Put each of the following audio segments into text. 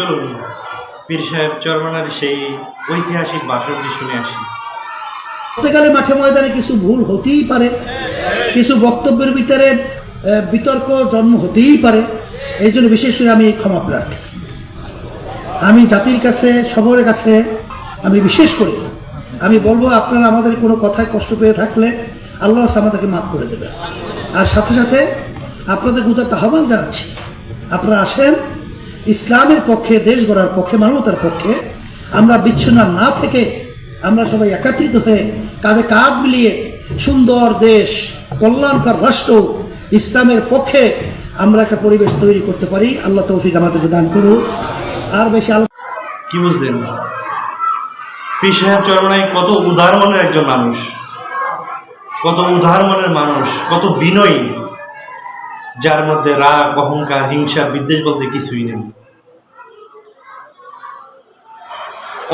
চলুন, পীর সাহেব চরমানার সেই ঐতিহাসিক ভাষণটি শুনে আসি। পরবর্তীকালে মাঠে ময়দানে কিছু ভুল হতেই পারে, কিছু বক্তব্যের ভিতরে বিতর্ক জন্ম হতেই পারে, এই জন্য বিশেষ করে আমি ক্ষমা প্রার্থী। আমি জাতির কাছে সবরের কাছে, আমি বিশেষ করে, আমি বলব আপনারা আমাদের কোনো কথায় কষ্ট পেয়ে থাকলে আল্লাহ আমাদেরকে মাফ করে দেবেন। আর সাথে সাথে আপনাদের উদার আহ্বান জানাচ্ছি, আপনারা আসেন ইসলামের পক্ষে, দেশ গড়ার পক্ষে, মানবতার পক্ষে আমরা বিচ্ছিন্ন না থেকে আমরা সবাই একত্রিত হয়ে কাঁধে কাঁধ মিলিয়ে সুন্দর দেশ, কল্যাণকর রাষ্ট্র, ইসলামের পক্ষে আমরা একটা পরিবেশ তৈরি করতে পারি। আল্লাহ তৌফিক আমাদেরকে দান করুন আর বেশি আলো কি বুঝলেন? পীর চরমানাই কত উদার মনের একজন মানুষ। কত উদার মনের মানুষ, কত বিনয়ী। যার মধ্যে রাগ, অহংকার, হিংসা, বিদ্বেষ বলতে কিছুই নেই।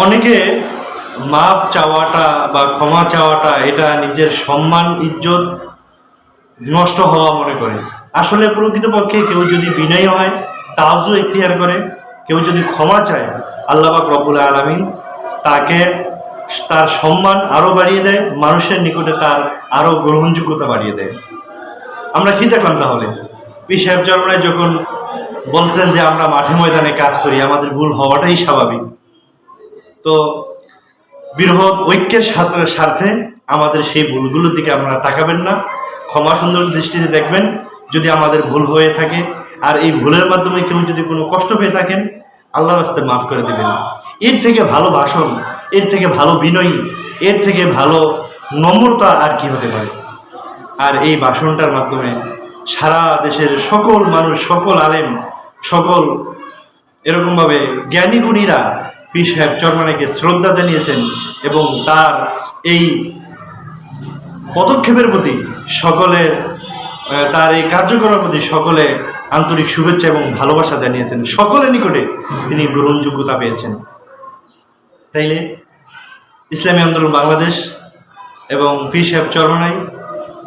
অনেকে মাপ চাওয়াটা বা ক্ষমা চাওয়াটা, এটা নিজের সম্মান, ইজ্জত নষ্ট হওয়া মনে করে। আসলে প্রকৃতপক্ষে কেউ যদি বিনয়ী হয় তাজও ইখতিয়ার করে, কেউ যদি ক্ষমা চায়, আল্লাহ পাক রব্বুল আলমিন তাকে তার সম্মান আরও বাড়িয়ে দেয়, মানুষের নিকটে তার আরও গ্রহণযোগ্যতা বাড়িয়ে দেয়। আমরা কি দেখলাম তাহলে? পি সাহেব যখন বলছেন যে আমরা মাঠে ময়দানে কাজ করি, আমাদের ভুল হওয়াটাই স্বাভাবিক। তো বৃহৎ ঐক্যের স্বার্থে আমাদের সেই ভুলগুলোর দিকে আপনারা তাকাবেন না। ক্ষমা সুন্দর দৃষ্টিতে দেখবেন, যদি আমাদের ভুল হয়ে থাকে। আর এই ভুলের মাধ্যমে কেউ যদি কোনো কষ্ট পেয়ে থাকেন, আল্লাহর রাস্তে মাফ করে দেবেন। এর থেকে ভালো ভাষণ, এর থেকে ভালো বিনয়ী, এর থেকে ভালো নম্রতা আর কি হতে পারে? আর এই ভাষণটার মাধ্যমে সারা দেশের সকল মানুষ, সকল আলেম, সকল এরকমভাবে জ্ঞানী গুণীরা পীর সাহেব চরমানাকে শ্রদ্ধা জানিয়েছেন এবং তার এই পদক্ষেপের প্রতি সকলের তার এই কার্যক্রমের প্রতি সকলে আন্তরিক শুভেচ্ছা এবং ভালোবাসা জানিয়েছেন। সকলের নিকটে তিনি গ্রহণযোগ্যতা পেয়েছেন। তাইলে ইসলামী আন্দোলন বাংলাদেশ এবং পীর সাহেব চরমানাই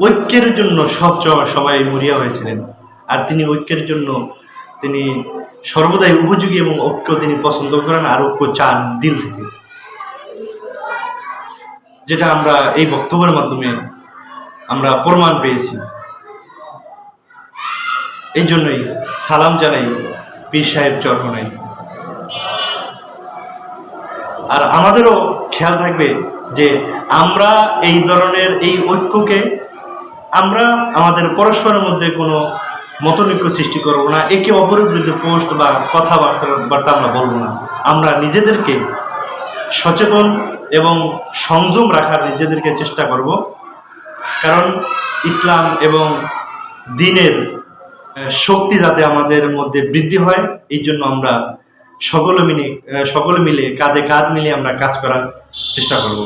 ঐক্যের জন্য সব সবাই মরিয়া হয়েছিলেন। আর তিনি ঐক্যের জন্য তিনি সর্বদাই উপযোগী এবং ঐক্য তিনি পছন্দ করেন আর ঐক্য চান দিল থেকে। যেটা আমরা এই বক্তব্যের মাধ্যমে আমরা প্রমাণ পেয়েছি। এই জন্যই সালাম জানাই পীর সাহেব চরমনাই। আর আমাদেরও খেয়াল থাকবে যে আমরা এই ধরনের এই ঐক্যকে আমরা আমাদের পরস্পরের মধ্যে কোনো মতনৈক্য সৃষ্টি করব না, একে অপরের বিরুদ্ধে পোস্ট বা কথাবার্তা বার্তা আমরা বলব না। আমরা নিজেদেরকে সচেতন এবং সংযম রাখার নিজেদেরকে চেষ্টা করব। কারণ ইসলাম এবং দিনের শক্তি যাতে আমাদের মধ্যে বৃদ্ধি হয়, এই জন্য আমরা সকলে মিলে সকলে মিলে কাঁধে কাঁধ মিলিয়ে আমরা কাজ করার চেষ্টা করব।